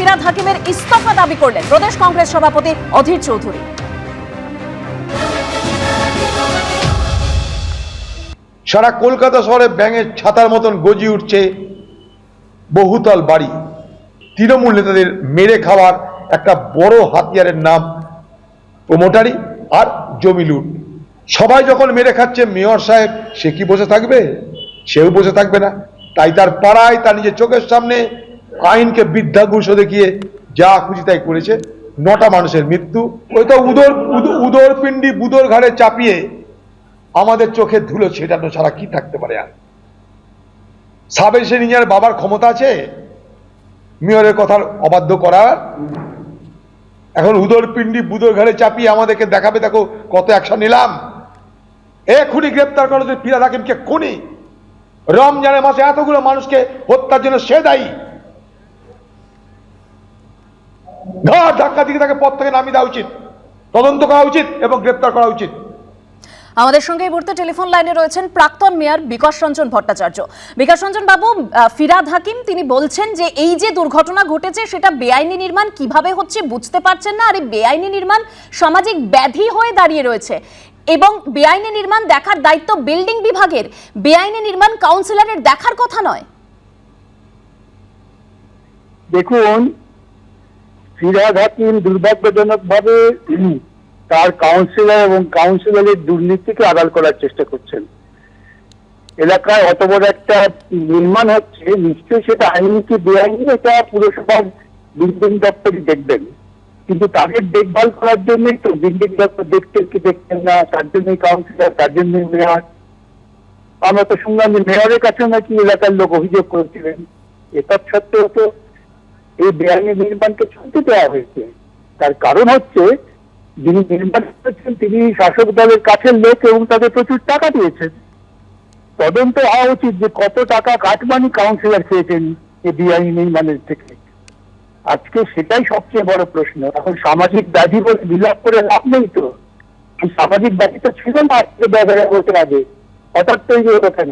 ফিরাদ হাকিমের ইস্তফা দাবি করলেন প্রদেশ কংগ্রেস সভাপতি অধীর চৌধুরী। সারা কলকাতা শহরে ব্যাঙের ছাতার মতন গজি উঠছে বহুতল বাড়ি। তৃণমূল নেতাদের মেরে খাওয়ার একটা বড় হাতিয়ারের নাম প্রমোটারি আর জমি লুট। সবাই যখন মেরে খাচ্ছে মেয়র সাহেব, সে কি বসে থাকবে? সেও বসে থাকবে না। তাই তার পাড়ায় তার নিজের চোখের সামনে আইনকে বিদ্যাগুষ দেখিয়ে যা খুশি তাই করেছে। নটা মানুষের মৃত্যু। ওই তো উদর উদর পিণ্ডি বুদর ঘাড়ে চাপিয়ে আমাদের চোখে ধুলো ছেটানো ছাড়া কি থাকতে পারে আর? সাব ইঞ্জিনিয়ার বাবার ক্ষমতা আছে? মেয়রের কথার অবাধ্য করার এখন উদর পিণ্ডি বুদর ঘাড়ে চাপিয়ে আমাদেরকে দেখাবে, দেখো কত অ্যাকশন নিলাম। এক্ষুনি গ্রেপ্তার করো যে ফিরাদ হাকিমকে খুনি। রমজানের মাসে এতগুলো মানুষকে হত্যার জন্য সে দায়ী। ঘাট ধাক্কা দিয়ে তাকে পথ থেকে নামিয়ে দেওয়া উচিত তদন্ত করা উচিত এবং গ্রেপ্তার করা উচিত। আমাদের সঙ্গে এই মুহূর্তে টেলিফোন লাইনে রয়েছেন প্রাক্তন মেয়র বিকাশ রঞ্জন ভট্টাচার্য। বিকাশ রঞ্জন বাবু ফিরাদ হাকিম তিনি বলছেন যে এই যে দুর্ঘটনা ঘটেছে সেটা বেআইনি নির্মাণ কীভাবে হচ্ছে বুঝতে পারছেন না। আর এই বেআইনি নির্মাণ সামাজিক ব্যাধি হয়ে দাঁড়িয়ে রয়েছে এবং বেআইনি নির্মাণ দেখার দায়িত্ব বিল্ডিং বিভাগের। বেআইনি নির্মাণ কাউন্সিলরের দেখার কথা নয়। দেখুন ফিরাদ হাকিম দুর্ভাগ্যজনকভাবে তার কাউন্সিলর এবং কাউন্সিলরের দুর্নীতিকে আড়াল করার চেষ্টা করছেন। এলাকায় অত বড় একটা নির্মাণ হচ্ছে, নিশ্চয়ই সেটা আইনি কি বেআইনি, এটা পুরসভার বিল্ডিং দপ্তরই দেখবেন। কিন্তু তাদের দেখভাল করার জন্যই তো বিল্ডিং দপ্তর দেখতেন কি দেখতেন না, তার জন্যই কাউন্সিলর তার জন্যই মেয়র আমরা তো শুনলাম যে মেয়রের কাছে নাকি এলাকার লোক অভিযোগ করেছিলেন। এটা সত্ত্বেও তো এই বেআইনি নির্মাণকে চলতে দেওয়া হয়েছে। তার কারণ হচ্ছে, যিনি নির্মাণ করেছেন, তিনি শাসক দলের কাছের লোক এবং তাদের প্রচুর টাকা দিয়েছেন। তদন্ত হওয়া উচিত যে কত টাকা কাটমানি কাউন্সিলর খেয়েছেন এই বেআইনি নির্মাণের থেকে। আজকে সেটাই সবচেয়ে বড় প্রশ্ন। এখন সামাজিক ব্যাধি বলে বিলাপ করে লাভ নেই তো। সামাজিক ব্যাধি তো ছিল না আজকে ব্যবহার বছর আগে। হঠাৎ তৈরি হলো কেন?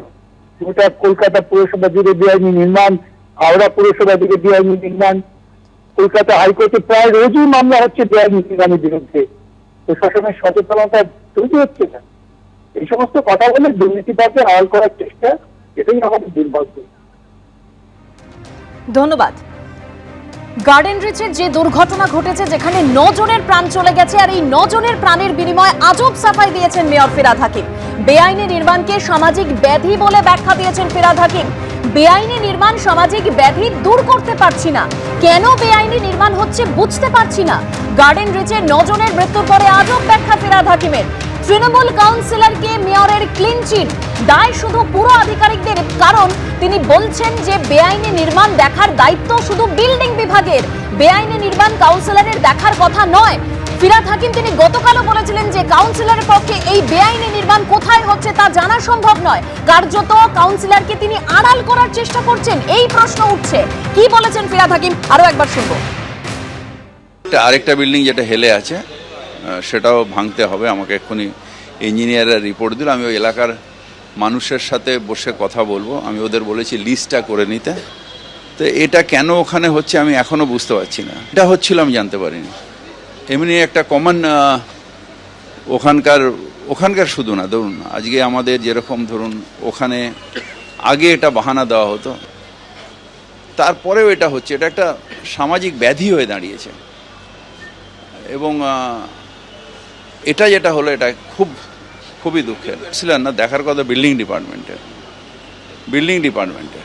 গোটা কলকাতা পুরসভা জুড়ে বেআইনি নির্মাণ হাওড়া পুরসভা থেকে বেআইনি নির্মাণ কলকাতা হাইকোর্টে প্রায় রোজই মামলা হচ্ছে বেআইনি নির্মাণের বিরুদ্ধে। প্রশাসনের সচেতনতা তৈরি হচ্ছে না। এই সমস্ত কথা বলে দুর্নীতিবাদকে আড়াল করার চেষ্টা, এটাই আমাদের দুর্ভাগ্য। ধন্যবাদ। গার্ডেন রিচের যে দুর্ঘটনা ঘটেছে, যেখানে নজনের প্রাণ চলে গেছে, আর এই নজনের প্রাণের বিনিময়ে আজব সাফাই দিয়েছেন মেয়র ফিরাদ হাকিম। বেআইনি নির্মাণকে সামাজিক ব্যাধি বলে ব্যাখ্যা দিয়েছেন ফিরাদ হাকিম। বেআইনি নির্মাণ সামাজিক ব্যাধি দূর করতে পারছি না। কেন বেআইনি নির্মাণ হচ্ছে বুঝতে পারছি না। গার্ডেন রিচের নজনের মৃত্যুর পরে আজব ব্যাখ্যা ফিরাদ হাকিমের। তৃণমূল কাউন্সিলরকে মেয়রের ক্লিন চিট দায় শুধু পুরো আধিকারিকদের, কারণ তিনি বলছেন যে বেআইনি নির্মাণ দেখার দায়িত্ব শুধু বিল্ডিং বিভাগের। বেআইনি নির্মাণ কাউন্সিলরের দেখার কথা নয়। ফিরাদ হাকিম তিনি গতকালও বলেছিলেন যে কাউন্সিলরের পক্ষে এই বেআইনি নির্মাণ কোথায় হচ্ছে তা জানা সম্ভব নয়। কার্যত কাউন্সিলরকে তিনি আড়াল করার চেষ্টা করছেন, এই প্রশ্ন উঠছে। কি বলেছেন ফিরাদ হাকিম? আরও একবার শুনব। আরেকটা বিল্ডিং যেটা হেলে আছে সেটাও ভাঙতে হবে। আমাকে এক্ষুনি ইঞ্জিনিয়াররা রিপোর্ট দিল। আমি ওই এলাকার মানুষের সাথে বসে কথা বলব। আমি ওদের বলেছি লিস্টটা করে নিতে। তো এটা কেন ওখানে হচ্ছে আমি এখনও বুঝতে পারছি না। এটা হচ্ছিল আমি জানতে পারিনি। এমনি একটা কমন ওখানকার ওখানকার শুধু না, ধরুন, আজকে আমাদের যেরকম ধরুন, ওখানে আগে এটা বাহানা দেওয়া হতো। তারপরেও এটা হচ্ছে, এটা একটা সামাজিক ব্যাধি হয়ে দাঁড়িয়েছে। এবং এটা যেটা হলো, এটা খুব, খুবই দুঃখের। ছিলেন না, দেখার কথা বিল্ডিং ডিপার্টমেন্টের বিল্ডিং ডিপার্টমেন্টের